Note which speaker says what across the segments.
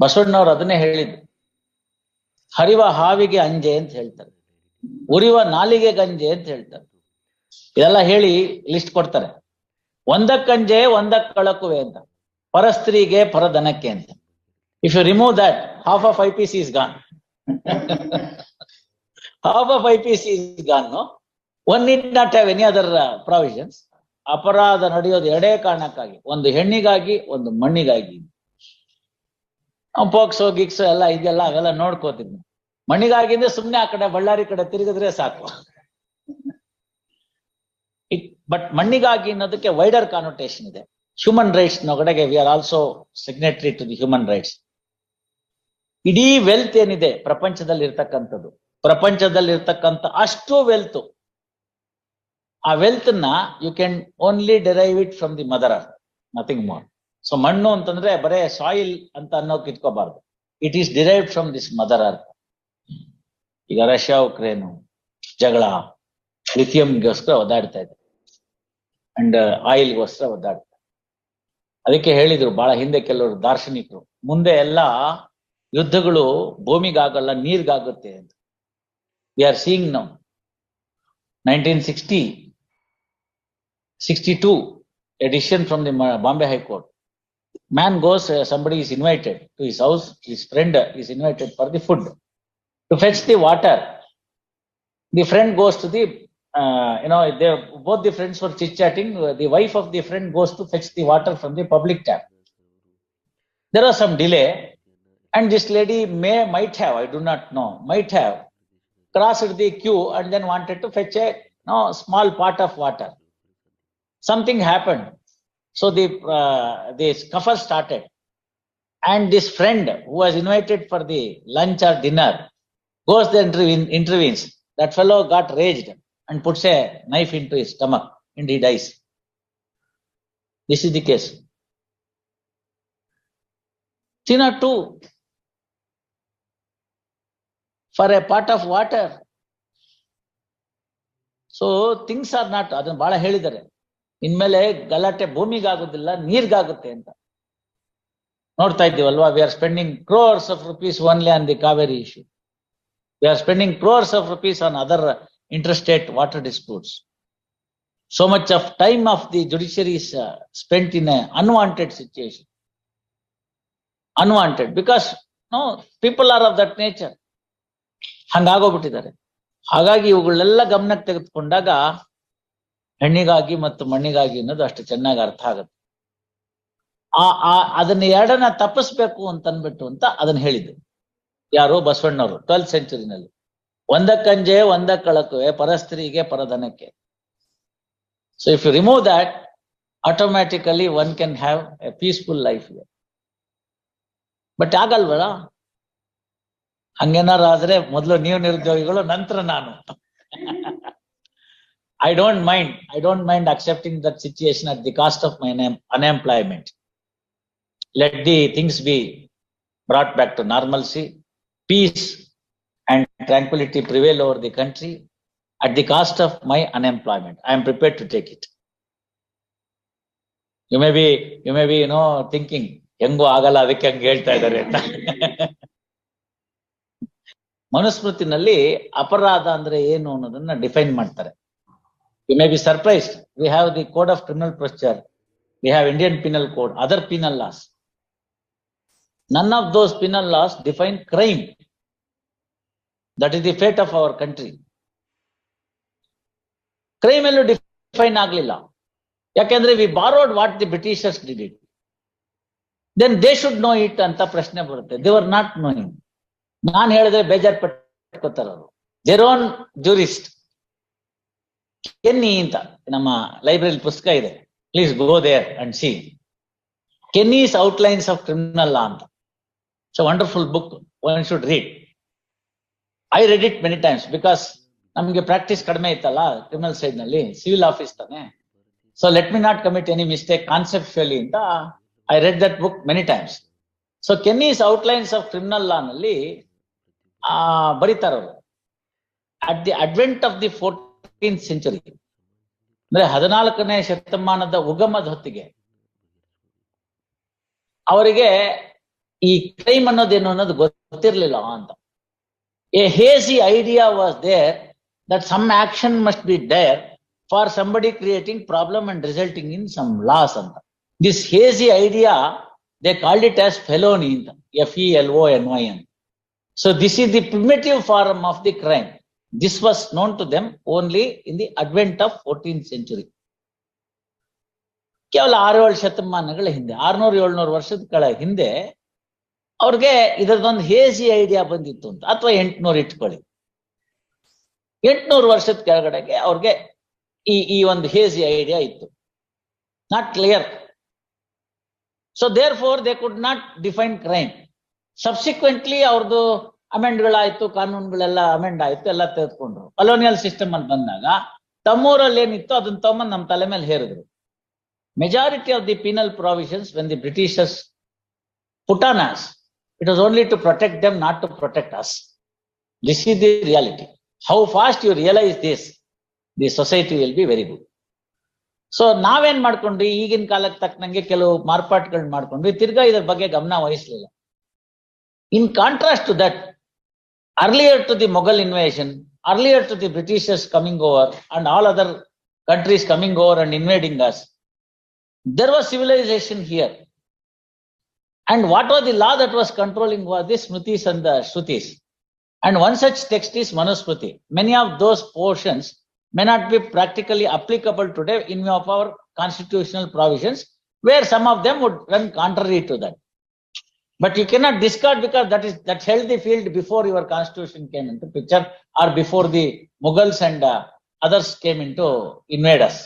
Speaker 1: ಬಸವಣ್ಣವ್ರು ಅದನ್ನೇ ಹೇಳಿದ್ರು. ಹರಿವ ಹಾವಿಗೆ ಅಂಜೆ ಅಂತ ಹೇಳ್ತಾರೆ. ಉರಿವ ನಾಲಿಗೆ ಗಂಜೆ ಅಂತ ಹೇಳ್ತಾರೆ. ಇದೆಲ್ಲ ಹೇಳಿ ಲಿಸ್ಟ್ ಕೊಡ್ತಾರೆ. ಒಂದಕ್ಕಂಜೆ, ಒಂದಕ್ಕೆ ಕಳಕುವೆ ಅಂತ. ಪರಸ್ತ್ರೀಗೆ ಪರದನಕ್ಕೆ ಅಂತ. If you remove that half of I P C is gone half of I P C is gone one in not have any other provisions ಅಪರಾಧ ನಡೆಯೋದು ಎರಡೇ ಕಾರಣಕ್ಕಾಗಿ. ಒಂದು ಹೆಣ್ಣಿಗಾಗಿ, ಒಂದು ಮಣ್ಣಿಗಾಗಿ. ಪೋಕ್ಸೋ, ಗಿಕ್ಸು ಎಲ್ಲ ಇದೆಲ್ಲ ಅವೆಲ್ಲ ನೋಡ್ಕೋತೀನಿ. ಮಣ್ಣಿಗಾಗಿಂದ ಸುಮ್ನೆ ಆ ಕಡೆ ಬಳ್ಳಾರಿ ಕಡೆ ತಿರುಗಿದ್ರೆ ಸಾಕು. ಬಟ್ ಮಣ್ಣಿಗಾಗಿ ಅನ್ನೋದಕ್ಕೆ ವೈಡರ್ ಕಾನೋಟೇಷನ್ ಇದೆ. Human rights ನೊಗಡೆಗೆ we are also signatory to the human rights ಇಡೀ ವೆಲ್ತ್ ಏನಿದೆ ಪ್ರಪಂಚದಲ್ಲಿ ಇರ್ತಕ್ಕಂಥದ್ದು ಪ್ರಪಂಚದಲ್ಲಿ ಇರ್ತಕ್ಕಂಥ ಅಷ್ಟು ವೆಲ್ತ್ ಆ ವೆಲ್ತ್ನ you can only derive it from the mother earth nothing more so ಮಣ್ಣು ಅಂತಂದ್ರೆ ಬರೇ ಸಾಯಿಲ್ ಅಂತ ಅನ್ನೋಕೆ ಇಟ್ಕೋಬಾರ್ದು. It is derive from this mother earth ಈಗ ರಷ್ಯಾ, ಉಕ್ರೇನು, ಜಗಳ ಲಿಥಿಯಂಗೋಸ್ಕರ ಒದ್ದಾಡ್ತಾ ಇದೆ. ಅಂಡ್ ಆಯಿಲ್ಗೋಸ್ಕರ ಒದ್ದಾಡ್ತಾ ಅದಕ್ಕೆ ಹೇಳಿದ್ರು ಬಹಳ ಹಿಂದೆ ಕೆಲವರು ದಾರ್ಶನಿಕರು, ಮುಂದೆ ಎಲ್ಲ ಯುದ್ಧಗಳು ಭೂಮಿಗಾಗಲ್ಲ, ನೀರ್ಗಾಗುತ್ತೆ ಅಂತ. We are seeing now nineteen sixty sixty two edition from the Bombay high court man goes uh, somebody is invited to his house his friend is invited for the food to fetch the water. The friend goes to the uh, you know they both the friends were chit chatting the wife of the friend goes to fetch the water from the public tap. There was some delay and this lady may might have i do not know might have crossed the queue and then wanted to fetch a no small pot of water. Something happened so the uh, the scuffle started, and this friend who was invited for the lunch or dinner goes there and intervene, intervenes. That fellow got raged and puts a knife into his stomach and he dies. This is the case. China too, for a pot of water. So things are not ಅದನ್ನ ಬಹಳ ಹೇಳಿದ್ದಾರೆ ಇನ್ಮೇಲೆ ಗಲಾಟೆ ಭೂಮಿಗಾಗುದಿಲ್ಲ ನೀರ್ಗಾಗುತ್ತೆ ಅಂತ. ನೋಡ್ತಾ ಇದ್ದೀವಲ್ವಾ we are spending crores of rupees only on the Kaveri issue we are spending crores of rupees on other interstate water disputes so much of time of the judiciary is uh, spent in a unwanted situation. Unwanted because no people are of that nature. ಹಂಗಾಗೋಗ್ಬಿಟ್ಟಿದ್ದಾರೆ. ಹಾಗಾಗಿ ಇವುಗಳೆಲ್ಲ ಗಮನಕ್ಕೆ ತೆಗೆದುಕೊಂಡಾಗ ಹೆಣ್ಣಿಗಾಗಿ ಮತ್ತು ಮಣ್ಣಿಗಾಗಿ ಅನ್ನೋದು ಅಷ್ಟು ಚೆನ್ನಾಗಿ ಅರ್ಥ ಆಗುತ್ತೆ. ಆ ಆ, ಅದನ್ನ ಎರಡನ್ನ ತಪ್ಪಿಸ್ಬೇಕು ಅಂತ ಅನ್ಬಿಟ್ಟು ಅಂತ ಅದನ್ನ ಹೇಳಿದ್ರು ಯಾರು ಬಸವಣ್ಣವರು ಟ್ವೆಲ್ತ್ ಸೆಂಚುರಿನಲ್ಲಿ ಒಂದಕ್ಕಂಜೆ ಒಂದಕ್ಕಳಕುವೆ ಪರಸ್ತ್ರೀಗೆ, ಪರಧನಕ್ಕೆ. So if you remove that automatically one can have a peaceful life but ಆಗಲ್ವಲ್ಲ? ಹಂಗೇನಾರು ಆದ್ರೆ ಮೊದಲು ನೀವು ನಿರುದ್ಯೋಗಿಗಳು, ನಂತರ ನಾನು. I don't mind. I don't mind accepting that situation at the cost of my name, unemployment. Let the things be brought back to normalcy, peace and tranquility prevail over the country at the cost of my unemployment. I am prepared to take it. You may be, you may be, you know, thinking, ಹೆಂಗೋ ಆಗಲ್ಲ ಅದಕ್ಕೆ ಹಂಗೆ ಹೇಳ್ತಾ ಇದ್ದಾರೆ ಅಂತ ಮನುಸ್ಮೃತಿನಲ್ಲಿ ಅಪರಾಧ ಅಂದ್ರೆ ಏನು ಅನ್ನೋದನ್ನ ಡಿಫೈನ್ ಮಾಡ್ತಾರೆ you may be surprised. We have the Code of Criminal Procedure. We have Indian Penal Code, other penal laws. None of those penal laws define crime. That is the fate of our country. Crime ಎಲ್ಲೂ define ಆಗ್ಲಿಲ್ಲ ಯಾಕೆಂದ್ರೆ we borrowed what the Britishers did it then they should know it ಅಂತ ಪ್ರಶ್ನೆ ಬರುತ್ತೆ they are not knowing ನಾನ್ ಹೇಳಿದ್ರೆ ಬೇಜಾರ್ ಪಟ್ಕೋತಾರ ಅವರು ದೇರ್ ಓನ್ ಜೂರಿಸ್ಟ್ ಕೆನ್ನಿ ಅಂತ ನಮ್ಮ ಲೈಬ್ರರಿ ಪುಸ್ತಕ ಇದೆ. Please go there and see Kenny's outlines of criminal law ಅಂತ. So wonderful book one should read I read it many times because ನಮಗೆ ಪ್ರಾಕ್ಟೀಸ್ ಕಡಿಮೆ ಇತ್ತಲ್ಲ ಕ್ರಿಮಿನಲ್ ಸೈಡ್ನಲ್ಲಿ ಸಿವಿಲ್ ಆಫೀಸ್ ತಾನೆ. So let me not commit any mistake conceptually ಅಂತ I read that book many times so Kenny's outlines of criminal law ನಲ್ಲಿ ಬರೀತಾರ at the advent of the fourteen century ಅಂದ್ರೆ ಹದಿನಾಲ್ಕನೇ ಶತಮಾನದ ಉಗಮದ ಹೊತ್ತಿಗೆ. ಅವರಿಗೆ ಈ ಕ್ರೈಮ್ ಅನ್ನೋದೇನು ಅನ್ನೋದು ಗೊತ್ತಿರ್ಲಿಲ್ಲ ಅಂತ. A hazy idea was there that some action must be dare for somebody creating problem and resulting in some loss ಅಂತ. This hazy idea they called it as felony ಅಂತ. F E L O N Y N so this is the primitive form of the crime this was known to them only in the advent of fourteen century ಕೇವಲ ಆರು ಏಳು ಶತಮಾನಗಳ ಹಿಂದೆ, ಆರ್ನೂರು ಏಳ್ನೂರು ವರ್ಷದ ಕೆಳ ಹಿಂದೆ ಅವ್ರಿಗೆ ಇದರದೊಂದು ಹೇಸಿ ಐಡಿಯಾ ಬಂದಿತ್ತು ಅಂತ, ಅಥವಾ ಎಂಟ್ನೂರು ಇಟ್ಕೊಳ್ಳಿ. ಎಂಟ್ನೂರು ವರ್ಷದ ಕೆಳಗಡೆಗೆ ಅವ್ರಿಗೆ ಈ ಈ ಒಂದು ಹೇಸಿ ಐಡಿಯಾ ಇತ್ತು. Not clear so therefore they could not define crime subsequently ಅವ್ರದ್ದು ಅಮೆಂಡ್ಗಳಾಯ್ತು ಕಾನೂನುಗಳೆಲ್ಲ ಅಮೆಂಡ್ ಆಯ್ತು ಎಲ್ಲ ತೆಗೆದುಕೊಂಡ್ರು. ಕಲೋನಿಯಲ್ ಸಿಸ್ಟಮ್ ಅಲ್ಲಿ ಬಂದಾಗ ತಮ್ಮೂರಲ್ಲಿ ಏನಿತ್ತು ಅದನ್ನ ತಗೊಂಬಂದು ನಮ್ಮ ತಲೆ ಮೇಲೆ ಹೇರಿದ್ರು. Majority of the penal provisions when the Britishers put on us it us, only to protect to not to protect to this is the reality how fast you realise this the society will be very good. So ನಾವೇನ್ ಮಾಡ್ಕೊಂಡ್ವಿ? ಈಗಿನ ಕಾಲಕ್ಕೆ ತಕ್ಕನಂಗೆ ಕೆಲವು ಮಾರ್ಪಾಟ್ಗಳನ್ನ ಮಾಡ್ಕೊಂಡ್ವಿ. ತಿರ್ಗಾ ಇದ್ರ ಬಗ್ಗೆ ಗಮನ ವಹಿಸ್ಲಿಲ್ಲ. In contrast to that earlier to the Mughal invasion, earlier to the Britishers coming over and all other countries coming over and invading us, there was civilization here. And what was the law that was controlling was the Smritis and the Shrutis. And one such text is Manusmriti. Many of those portions may not be practically applicable today in view of our constitutional provisions, where some of them would run contrary to that. You cannot discard because that is that held the field before your constitution came into picture or before the Mughals and uh, others came into invade us.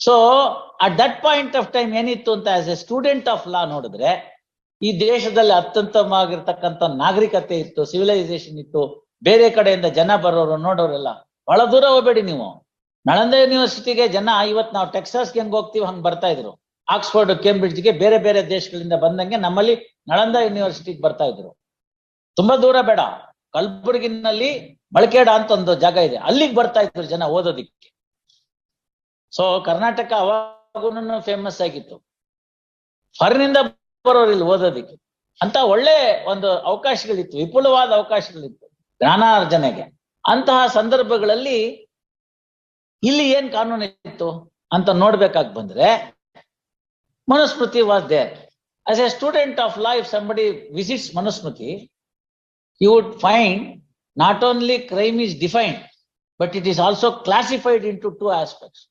Speaker 1: So at that point of time ಏನಿತ್ತು ಅಂತ as a student of law ನೋಡಿದ್ರೆ ಈ ದೇಶದಲ್ಲಿ ಅತ್ಯಂತವಾಗಿರ್ತಕ್ಕಂಥ ನಾಗರಿಕತೆ ಇತ್ತು civilisation ಇತ್ತು ಬೇರೆ ಕಡೆಯಿಂದ ಜನ ಬರೋರು ನೋಡೋರೆಲ್ಲ ಬಹಳ ದೂರ ಹೋಗ್ಬೇಡಿ ನೀವು ನಳಂದ ಯೂನಿವರ್ಸಿಟಿಗೆ ಜನ ಇವತ್ ನಾವು ಟೆಕ್ಸಾಸ್ಗೆ ಹೆಂಗ್ ಹೋಗ್ತೀವಿ ಹಂಗ್ ಬರ್ತಾ ಇದ್ರು ಆಕ್ಸ್ಫರ್ಡ್ ಕೇಂಬ್ರಿಡ್ಜ್ಗೆ ಬೇರೆ ಬೇರೆ ದೇಶಗಳಿಂದ ಬಂದಂಗೆ ನಮ್ಮಲ್ಲಿ ನಳಂದ ಯೂನಿವರ್ಸಿಟಿಗೆ ಬರ್ತಾ ಇದ್ರು. ತುಂಬಾ ದೂರ ಬೇಡ. ಕಲ್ಬುರ್ಗಿನಲ್ಲಿ ಬಳಕೇಡ ಅಂತ ಒಂದು ಜಾಗ ಇದೆ. ಅಲ್ಲಿಗೆ ಬರ್ತಾ ಇದ್ರು ಜನ ಓದೋದಿಕ್ಕೆ. ಸೊ ಕರ್ನಾಟಕ ಅವಾಗೂ ಫೇಮಸ್ ಆಗಿತ್ತು. ಹೊರನಿಂದ ಬರೋರು ಇಲ್ಲಿ ಓದೋದಿಕ್ಕೆ. ಅಂತ ಒಳ್ಳೆ ಒಂದು ಅವಕಾಶಗಳಿತ್ತು. ವಿಪುಲವಾದ ಅವಕಾಶಗಳಿತ್ತು ಜ್ಞಾನಾರ್ಜನೆಗೆ. ಅಂತಹ ಸಂದರ್ಭಗಳಲ್ಲಿ ಇಲ್ಲಿ ಏನ್ ಕಾನೂನು ಇತ್ತು ಅಂತ ನೋಡ್ಬೇಕಾಗಿ ಬಂದ್ರೆ was there as a student of life somebody visits Manusmriti you would find not only crime is defined but it is also classified into two aspects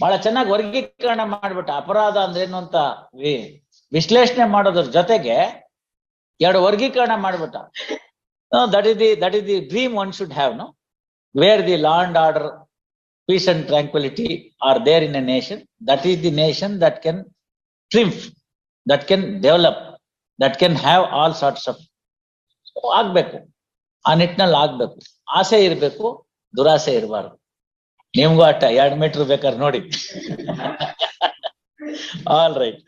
Speaker 1: ಬಹಳ ಚೆನ್ನಾಗಿ ವರ್ಗೀಕರಣ ಮಾಡ್ಬಿಟ್ಟ ಅಪರಾಧ ಅಂದ್ರೆ ಏನು ಅಂತ ವಿಶ್ಲೇಷಣೆ ಮಾಡೋದ್ರ ಜೊತೆಗೆ ಎರಡು ವರ್ಗೀಕರಣ ಮಾಡ್ಬಿಟ್ಟ. That is the that is the dream one should have no where the law and order peace and tranquility are there in a nation that is the nation that can triumph that can develop that can have all sorts of ಆಗ್ಬೇಕು ಆ ನಿಟ್ಟಿನಲ್ಲಿ ಆಗ್ಬೇಕು ಆಸೆ ಇರಬೇಕು ದುರಾಸೆ ಇರಬಾರ್ದು ನಿಮ್ಗೂ ಅಟ್ಟ ಎರಡ್ ಮೀಟರ್ ಬೇಕಾದ್ರೆ ನೋಡಿ ಆಲ್ ರೈಟ್